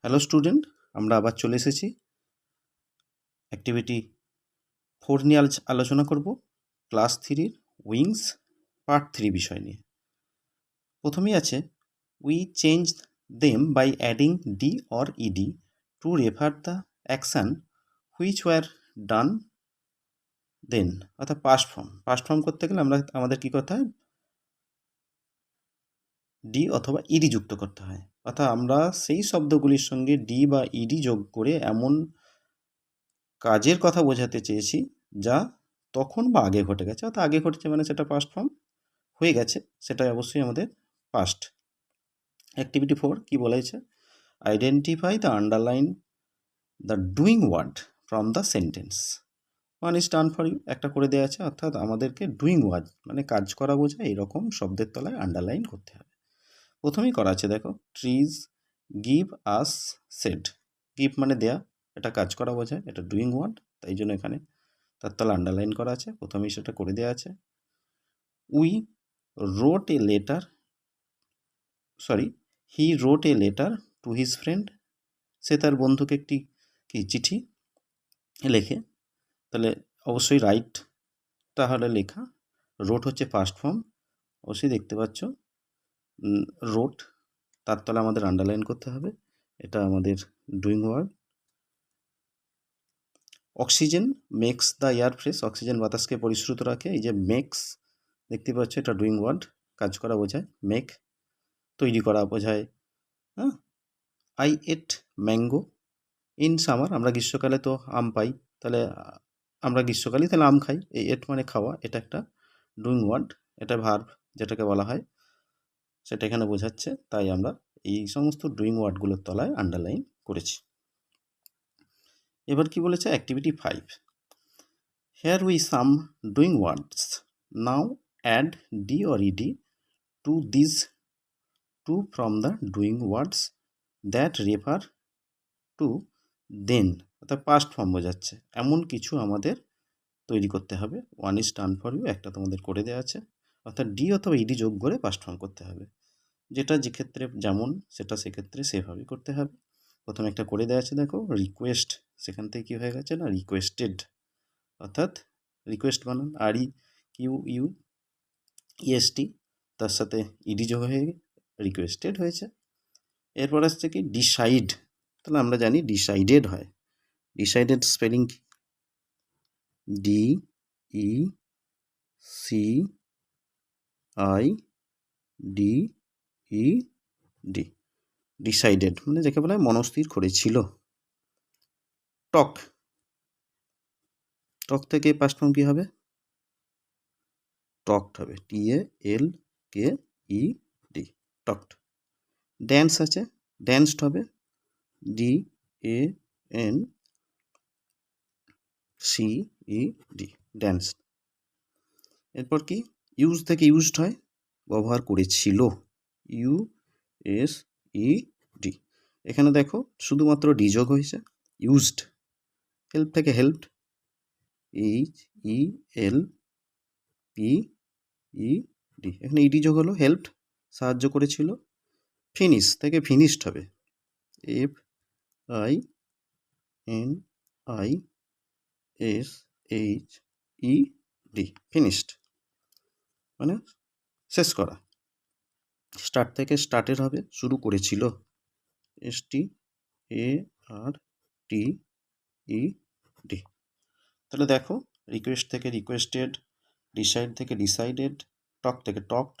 Hello student আমরা আবার চলে এসেছি। অ্যাক্টিভিটি ফোর নিয়ে আলোচ- আলোচনা করব। ক্লাস থ্রির উইংস পার্ট থ্রি বিষয় নিয়ে। প্রথমেই আছে we change them by adding D or ED to refer the action which were done then অর্থাৎ পাস্ট ফর্ম পাস্ট ফর্ম করতে গেলে আমরা, আমাদের কী করতে হয়? ডি অথবা ইডি যুক্ত করতে হয়। অর্থাৎ আমরা সেই শব্দগুলির সঙ্গে ডি বা ইডি যোগ করে এমন কাজের কথা বোঝাতে চেয়েছি যা তখন বা আগে ঘটে গেছে। অর্থাৎ আগে ঘটেছে মানে সেটা পাস্ট ফর্ম হয়ে গেছে সেটা অবশ্যই আমাদের পাস্ট অ্যাক্টিভিটি ফোর কী বলেছে? Identify the underline the doing word from the sentence one is done for you একটা করে দেওয়া আছে, অর্থাৎ আমাদেরকে ডুইং ওয়ার্ড মানে কাজ করা বোঝায়, এরকম শব্দের তলায় আন্ডারলাইন করতে হবে। প্রথমেই করা আছে, দেখো trees give us shade give মানে দেয়া, এটা কাজ করা বোঝায়, এটা ডুইং ওয়ার্ড তাই জন্য এখানে তার তলা আন্ডারলাইন করা আছে, প্রথমেই সেটা করে দেওয়া আছে। We wrote a letter sorry he wrote a letter to his friend সে তার বন্ধুকে একটি কি, চিঠি লেখে, তাহলে অবশ্যই রাইটটা হলে লেখা রোট হচ্ছে ফার্স্ট ফর্ম অবশ্যই দেখতে পাচ্ছ। রোট তার তলে আমাদের আন্ডারলাইন করতে হবে। এটা আমাদের doing word oxygen makes the air fresh oxygen বাতাসকে পরিশ্রুত রাখে। এই যে মেক্স দেখতে পাচ্ছ এটা ডুইং ওয়ার্ড কাজ করা বোঝায়। মেক তৈরি করা বোঝায়। হ্যাঁ? I ate mango in summer আমরা গ্রীষ্মকালে তো আম পাই। তাহলে আমরা গ্রীষ্মকালেই তাহলে আম খাই। এই এট মানে খাওয়া। এটা একটা ডুইং ওয়ার্ড এটা ভার্ব যেটাকে বলা হয়। সেটা এখানে বোঝাচ্ছে, তাই আমরা এই সমস্ত ডুইং ওয়ার্ডগুলোর তলায় আন্ডারলাইন করেছি। এবার কি বলেছে? Activity five here we some doing words now add D or ED to this to from the doing words that refer to then অর্থাৎ পাস্ট ফর্ম বোঝাচ্ছে। এমন কিছু আমাদের তৈরি করতে হবে। One is turn for you একটা তোমাদের করে দেওয়া আছে। অর্থাৎ ডি অথবা ইডি যোগ করে পাস্ট ফর্ম করতে হবে। যেটা যে ক্ষেত্রে যেমন, সেটা সেক্ষেত্রে সেভাবেই করতে হবে। প্রথমে একটা করে দেওয়া আছে, দেখো রিকোয়েস্ট সেখান থেকে কী হয়ে গেছে না রিকোয়েস্টেড অর্থাৎ রিকোয়েস্ট বানান R E Q U E S T তার সাথে ইডি যোগ হয়ে রিকোয়েস্টেড হয়েছে। এরপর আসছে কি ডিসাইড তাহলে আমরা জানি ডিসাইডেড হয়। ডিসাইডেড স্পেলিং কি? D E C I D E, D decided মানে যাকে বলা মনস্থির করেছিল। টক টক থেকে পাস্ট ফর্ম কী হবে? টকড হবে T A L K E D talked. Dance আছে ড্যান্সড হবে D A N C E D dance এরপর কি? ইউজ থেকে ইউজড হয়, ব্যবহার করেছিল। U, S, E, D. এখানে দেখো শুধুমাত্র ডি যোগ হয়েছে। ইউজড। হেল্প থেকে helped H E L P E D এখানে ইডি যোগ হলো হেল্পড সাহায্য করেছিল। ফিনিশ থেকে ফিনিশড হবে। F I N I S H E D finished মানে শেষ করা। স্টার্ট থেকে স্টার্টের হবে, শুরু করেছিল। এস টি এ আর টি ই ডি তাহলে দেখো রিকোয়েস্ট থেকে রিকোয়েস্টেড ডিসাইড থেকে ডিসাইডেড টক থেকে টকড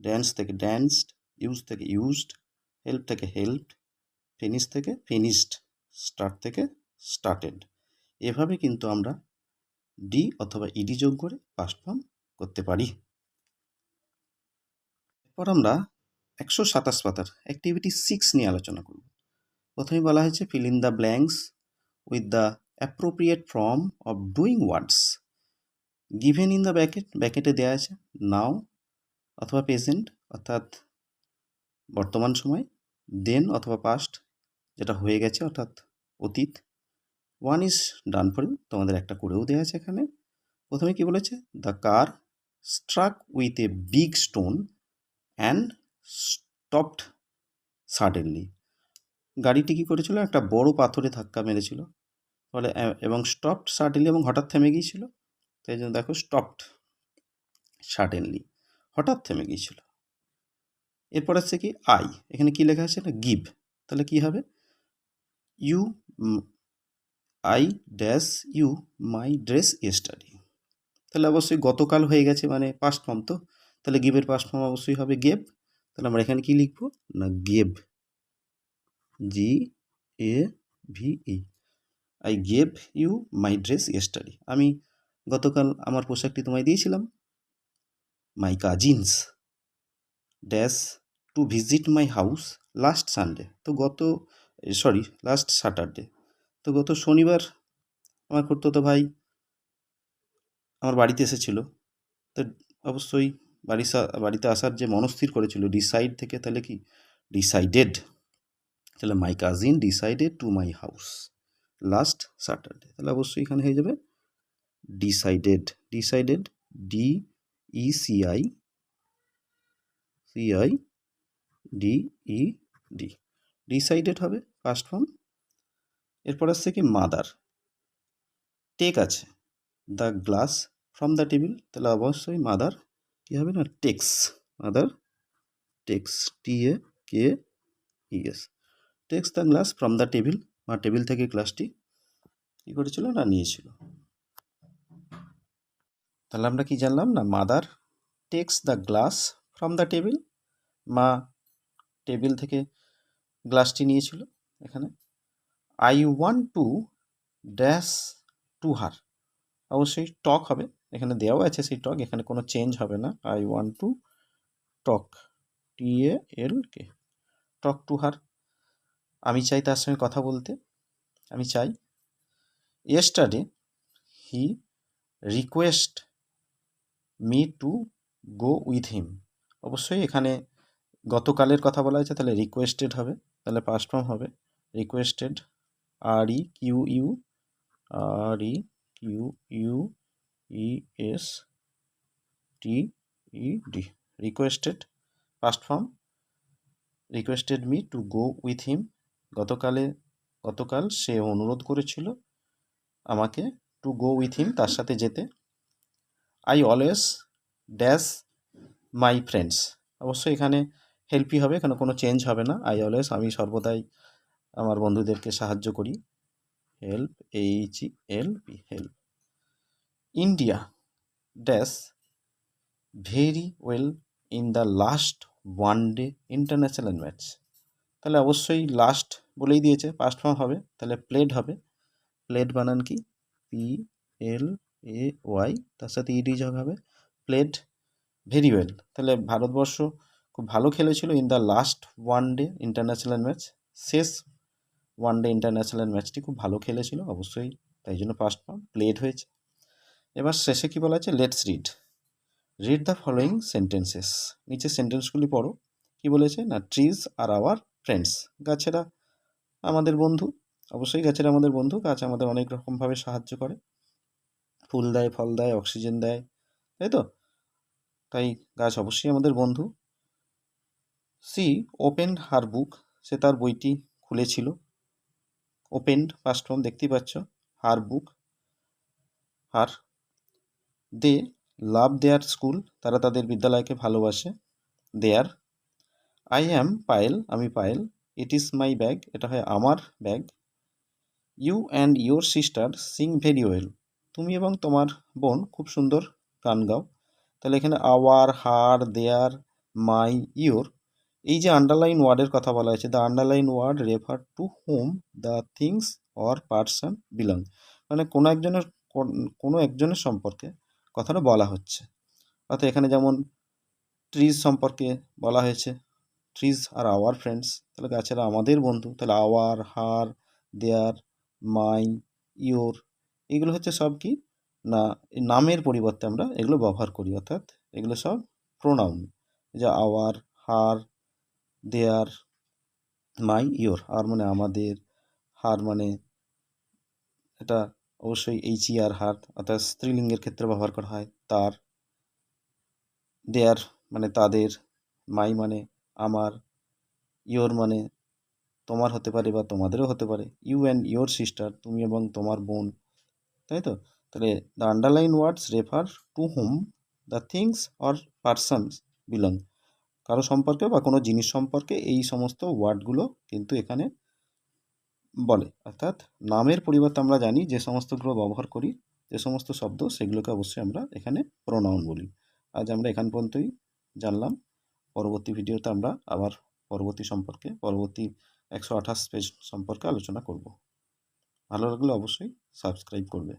ড্যান্স থেকে ড্যান্সড ইউজ থেকে ইউজড হেল্প থেকে হেল্পড ফিনিশ থেকে ফিনিশড স্টার্ট থেকে স্টার্টেড এভাবে কিন্তু আমরা ডি অথবা ইডি যোগ করে পাস্ট ফর্ম করতে পারি। এরপর আমরা একশো সাতাশ পাতার অ্যাক্টিভিটি সিক্স নিয়ে আলোচনা করব। প্রথমে বলা হয়েছে fill in the blanks with the appropriate form of doing words given in the bracket ব্যাকেটে দেওয়া আছে নাও অথবা প্রেজেন্ট অর্থাৎ বর্তমান সময় দেন অথবা পাস্ট যেটা হয়ে গেছে অর্থাৎ অতীত। One is done for you তোমাদের একটা করেও দেওয়া আছে এখানে। প্রথমে কি বলেছে? The car struck with a big stone and stopped suddenly গাড়িটি কী করেছিল? একটা বড় পাথরে ধাক্কা মেরেছিল। ফলে এবং স্টপড সাডেনলি এবং হঠাৎ থেমে গিয়েছিল। তাই জন্য দেখো স্টপড সাডেনলি হঠাৎ থেমে গিয়েছিল। এরপর আছে কি? আই এখানে কি লেখা আছে না? গিভ তাহলে কি হবে? You I dash you my dress yesterday তাহলে অবশ্যই গতকাল হয়ে গেছে মানে পাস্ট ফর্ম তো। তাহলে গিভের পাস্ট ফর্ম অবশ্যই হবে গেভ। তাহলে আমরা এখানে কি লিখব? না, gave. G A V E gave you my my dress স্টাডি আমি গতকাল আমার পোশাকটি তোমায় দিয়েছিলাম। My cousins dash to visit my house last Sunday তো গত সরি লাস্ট স্যাটারডে তো গত শনিবার আমার খুড়তো ভাই আমার বাড়িতে এসেছিল। তো অবশ্যই বাড়ি বাড়িতে আসার যে মনস্থির করেছিল ডিসাইড থেকে তাহলে কি? ডিসাইডেড তাহলে my cousin decided to my house last Saturday তাহলে অবশ্যই এখানে হয়ে যাবে decided decided D E C I C I D E D decided হবে ফার্স্ট ফর্ম এরপর আসছে কি মাদার টেক আছে the glass from the table তাহলে অবশ্যই মাদার কী হবে না? Takes mother takes T A K ES takes the glass from the table বা টেবিল থেকে গ্লাসটি কী করেছিল না নিয়েছিল। তাহলে আমরা কি জানলাম না? Mother takes the glass from the table মা টেবিল থেকে গ্লাসটি নিয়েছিল এখানে। I want to dash to her অবশ্যই টক হবে। এখানে দেওয়া আছে সেই টক, এখানে কোনো চেঞ্জ হবে না। I want to talk T A L K talk to her আমি চাই তার সঙ্গে কথা বলতে। আমি চাই। Yesterday he request me to go with him অবশ্যই এখানে গতকালের কথা বলা হয়েছে, তাহলে রিকোয়েস্টেড হবে, তাহলে পাস্ট ফর্ম হবে। Requested R E Q U R E Q U E S T E D requested past form requested me to go with him গতকালে, গতকাল সে অনুরোধ করেছিল আমাকে টু গো উইথ হিম তার সাথে যেতে। I always dash my friends অবশ্যই এখানে হেল্পই হবে, এখানে কোনো চেঞ্জ হবে না। আই অলওয়েজ আমি সর্বদাই আমার বন্ধুদেরকে সাহায্য করি। Help H L P help India dash very well in the last one day international match তাহলে অবশ্যই লাস্ট বলেই দিয়েছে পাস্ট ফর্ম হবে, তাহলে প্লেড হবে। প্লেড বানান কি? পি এল এ ওয়াই তার সাথে ইডি যোগ হবে। প্লেড ভেরি ওয়েল তাহলে ভারতবর্ষ খুব ভালো খেলেছিল in the last one day international match শেষ ওয়ান ডে ইন্টারন্যাশনাল ম্যাচটি খুব ভালো খেলেছিল, অবশ্যই তাই জন্য ফার্স্ট ফর্ম প্লেড হয়েছে। এবার শেষে কি বলা আছে? Let's read read the following sentences নিচে সেন্টেন্সগুলি পড়ো। কি বলেছে? না ট্রিজ আর আওয়ার ফ্রেন্ডস গাছেরা আমাদের বন্ধু। অবশ্যই গাছেরা আমাদের বন্ধু। গাছ আমাদের অনেক রকমভাবে সাহায্য করে। ফুল দেয়, ফল দেয়, অক্সিজেন দেয়। তাই তো? তাই গাছ অবশ্যই আমাদের বন্ধু। সি ওপেন হার বুক সে তার বইটি খুলেছিল। ওপেন্ড ফার্স্ট ফর্ম দেখতেই পাচ্ছ। হার বুক হার দে লাভ দেয়ার স্কুল, তারা তাদের বিদ্যালয়কে ভালোবাসে, দেয়ার। আই অ্যাম পায়েল, আমি Payal, it is my bag, এটা হয় আমার bag. You and your sister sing very well. তুমি এবং তোমার বোন খুব সুন্দর গান গাও। তাহলে এখানে hour, her, there, my, your. এই যে আন্ডারলাইন ওয়ার্ডের কথা বলা হয়েছে the underline word refer to whom the things or person belong মানে কোনো একজনের কোনো একজনের সম্পর্কে কথাটা বলা হচ্ছে। অর্থাৎ এখানে যেমন ট্রিজ সম্পর্কে বলা হয়েছে ট্রিজ আর আওয়ার ফ্রেন্ডস তাহলে গাছেরা আমাদের বন্ধু, তাহলে our her there my your এগুলো হচ্ছে সব কি? না নামের পরিবর্তে আমরা এগুলো ব্যবহার করি, অর্থাৎ এগুলো সব প্রোনাউন যে hour her there my your আর মানে আমাদের হার মানে এটা অবশ্যই এইচ ই আর হার অর্থাৎ স্ত্রীলিঙ্গের ক্ষেত্রে ব্যবহার করা হয়। তার দেয়ার মানে তাদের মাই মানে আমার ইয়োর মানে তোমার হতে পারে বা তোমাদেরও হতে পারে। ইউ অ্যান্ড ইয়োর সিস্টার তুমি এবং তোমার বোন, তাই তো? তাহলে the underline words refer to whom the things or persons belong কারও সম্পর্কে বা কোনো জিনিস সম্পর্কে এই সমস্ত ওয়ার্ডগুলো কিন্তু এখানে বলে। অর্থাৎ নামের পরিবর্তে আমরা জানি যে সমস্তগুলো ব্যবহার করি, যে সমস্ত শব্দ, সেগুলোকে অবশ্যই আমরা এখানে প্রোনাউন বলি। আজ আমরা এখান পর্যন্তই জানলাম। পরবর্তী ভিডিওতে আমরা আবার পরবর্তী সম্পর্কে, পরবর্তী একশো আঠাশ পেজ সম্পর্কে আলোচনা করব। ভালো লাগলে অবশ্যই সাবস্ক্রাইব করবে।